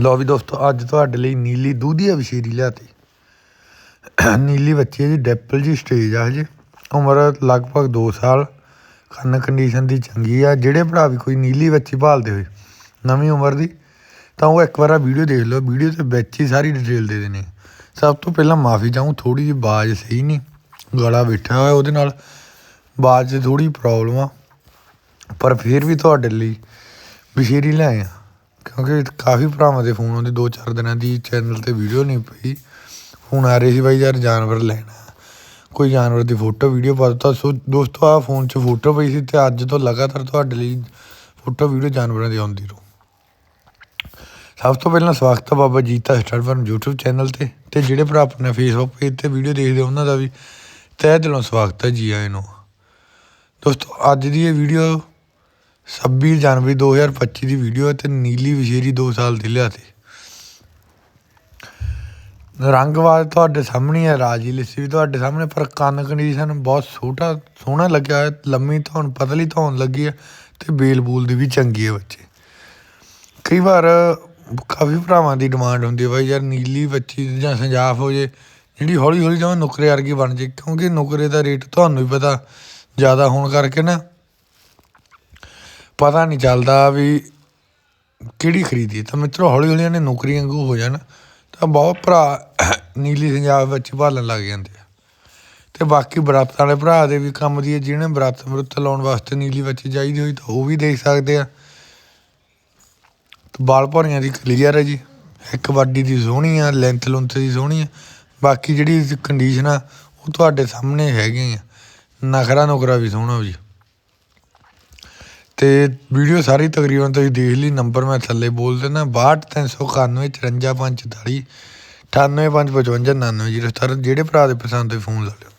ਲਓ ਵੀ ਦੋਸਤੋ, ਅੱਜ ਤੁਹਾਡੇ ਲਈ ਨੀਲੀ ਦੂਧੀਆ ਵਸ਼ੀਰੀ ਲਿਆਤੀ। ਨੀਲੀ ਬੱਚੀ ਦੀ ਡੈਪਲ ਜੀ ਸਟੇਜ ਆ ਹਜੇ। ਉਮਰ ਲਗਭਗ 2 ਸਾਲ। ਕੰਨ ਕੰਡੀਸ਼ਨ ਦੀ ਚੰਗੀ ਆ। ਜਿਹੜੇ ਭਰਾ ਵੀ ਕੋਈ ਨੀਲੀ ਬੱਚੀ ਭਾਲਦੇ ਹੋਏ, ਨਵੀਂ ਉਮਰ ਦੀ, ਤਾਂ ਉਹ ਇੱਕ ਵਾਰ ਵੀਡੀਓ ਦੇਖ ਲਓ। ਵੀਡੀਓ ਤੇ ਵਿੱਚ ਹੀ ਸਾਰੀ ਡਿਟੇਲ ਦੇ ਦੇਣੀ। ਸਭ ਤੋਂ ਪਹਿਲਾਂ ਮਾਫੀ ਚਾਹੂੰ ਥੋੜੀ ਜਿਹੀ ਬਾਜ਼ ਸਹੀ ਨਹੀਂ। ਗਲਾ ਬੈਠਾ ਹੋਇਆ ਉਹਦੇ ਨਾਲ। ਬਾਜ਼ 'ਚ ਥੋੜੀ ਪ੍ਰੋਬਲਮ ਆ। ਪਰ ਫਿਰ ਵੀ ਤੁਹਾਡੇ ਲਈ ਬਸ਼ੀਰੀ ਲੈ ਆਏ ਕਿਉਂਕਿ ਕਾਫੀ ਭਰਾਵਾਂ ਦੇ ਫੋਨ ਆਉਂਦੇ, ਦੋ ਚਾਰ ਦਿਨਾਂ ਦੀ ਚੈਨਲ ਤੇ ਵੀਡੀਓ ਨਹੀਂ ਪਈ। ਫੋਨ ਆ ਰਹੇ ਸੀ ਬਾਈ ਯਾਰ ਜਾਨਵਰ ਲੈਣਾ। ਕੋਈ ਜਾਨਵਰ ਦੀ ਫੋਟੋ ਵੀਡੀਓ ਪਾ ਦਿੱਤਾ। ਸੋ ਦੋਸਤੋ ਆ ਫੋਨ 'ਚ ਫੋਟੋ ਪਈ ਸੀ ਤੇ ਅੱਜ ਤੋਂ ਲਗਾਤਾਰ ਤੁਹਾਡੇ ਲਈ ਫੋਟੋ ਵੀਡੀਓ ਜਾਨਵਰਾਂ ਦੀ ਆਉਂਦੀ ਰਹੂ। ਸਭ ਤੋਂ ਪਹਿਲਾਂ ਸਵਾਗਤ ਹੈ Baba Jeeta star farm YouTube channel ਤੇ ਤੇ ਜਿਹੜੇ ਭਰਾ ਆਪਣੇ ਫੇਸਬੁੱਕ ਪੇਜ ਤੇ ਵੀਡੀਓ ਦੇਖਦੇ ਉਹਨਾਂ ਦਾ ਵੀ ਤਹਿ ਦਿਲੋਂ ਸਵਾਗਤ ਹੈ ਜੀ ਆਇਆਂ ਨੂੰ। ਦੋਸਤੋ, ਅੱਜ ਦੀ ਇਹ ਵੀਡੀਓ 26 ਜਨਵਰੀ 2025 ਦੀ ਵੀਡੀਓ ਹੈ ਤੇ ਨੀਲੀ ਵਿਸ਼ੇਰੀ ਦੋ ਸਾਲ ਦੀ ਲਿਆ ਲਿਆਤੀ। ਰੰਗਵਾਦ ਤੁਹਾਡੇ ਸਾਹਮਣੇ ਹੈ, ਰਾਜੀ ਲਿੱਸੀ ਵੀ ਤੁਹਾਡੇ ਸਾਹਮਣੇ, ਪਰ ਕੰਨ ਕੰਡੀਸ਼ਨ ਬਹੁਤ ਛੋਟਾ ਸੋਹਣਾ ਲੱਗਿਆ ਹੈ ਲੰਮੀ ਧੌਣ, ਪਤਲੀ ਧੌਣ ਲੱਗੀ ਹੈ ਤੇ ਬੇਲ ਬੂਲ ਦੀ ਵੀ ਚੰਗੀ ਹੈ ਬੱਚੇ। ਕਈ ਵਾਰ ਕਾਫੀ ਭਰਾਵਾਂ ਦੀ ਡਿਮਾਂਡ ਹੁੰਦੀ ਹੈ, ਬਾਈ ਯਾਰ ਨੀਲੀ ਬੱਚੀ ਜਾਂ ਸੰਜਾਫ ਹੋ ਜੇ, ਜਿਹੜੀ ਹੌਲੀ ਹੌਲੀ ਜਿਵੇਂ ਨੁਕਰੇ ਵਰਗੀ ਬਣ ਜੇ, ਕਿਉਂਕਿ ਨੁਕਰੇ ਦਾ ਰੇਟ ਤੁਹਾਨੂੰ ਵੀ ਪਤਾ ਜ਼ਿਆਦਾ ਹੋਣ ਕਰਕੇ ਨਾ ਪਤਾ ਨਹੀਂ ਚੱਲਦਾ ਵੀ ਕਿਹੜੀ ਖਰੀਦੀ ਤਾਂ ਮਿੱਤਰੋ ਹੌਲੀ ਹੌਲੀ ਇਹਨੇ ਨੌਕਰੀਆਂ ਵਾਂਗੂ ਹੋ ਜਾਣ, ਤਾਂ ਬਹੁਤ ਭਰਾ ਨੀਲੀ ਪੰਜਾਬ ਵਿੱਚ ਭਾਲਣ ਲੱਗ ਜਾਂਦੇ ਆ। ਤੇ ਬਾਕੀ ਬਰਾਤ ਵਾਲੇ ਭਰਾ ਦੇ ਵੀ ਕੰਮ ਦੀ ਜਿਹਨੇ ਬਰਾਤ ਮਰੁੱਤ ਲਾਉਣ ਵਾਸਤੇ ਨੀਲੀ ਬੱਚੀ ਚਾਹੀਦੀ ਹੋਈ, ਤਾਂ ਉਹ ਵੀ ਦੇਖ ਸਕਦੇ ਆ। ਤੇ ਬਾਲ ਭੌਰੀਆਂ ਦੀ ਕਲੀਅਰ ਹੈ ਜੀ। ਇੱਕ ਵਾਡੀ ਦੀ ਸੋਹਣੀ ਆ ਲੈਂਥ ਲੁੰਥ ਦੀ ਸੋਹਣੀ ਆ। ਬਾਕੀ ਜਿਹੜੀ ਕੰਡੀਸ਼ਨ ਆ, ਉਹ ਤੁਹਾਡੇ ਸਾਹਮਣੇ ਹੈਗੀਆਂ ਆ। ਨਖਰਾ ਨੁਕਰਾ ਵੀ ਸੋਹਣਾ ਜੀ। ਤੇ ਵੀਡੀਓ ਸਾਰੀ ਤਕਰੀਬਨ ਤੁਸੀਂ ਦੇਖ ਲਈ ਨੰਬਰ ਮੈਂ ਥੱਲੇ ਬੋਲ ਦਿੰਦਾ 62391 54544 98555 99 ਜਿਹੜੇ ਭਰਾ ਦੇ ਪਸੰਦ ਦੇ ਫੋਨ ਲਾ ਲਿਓ।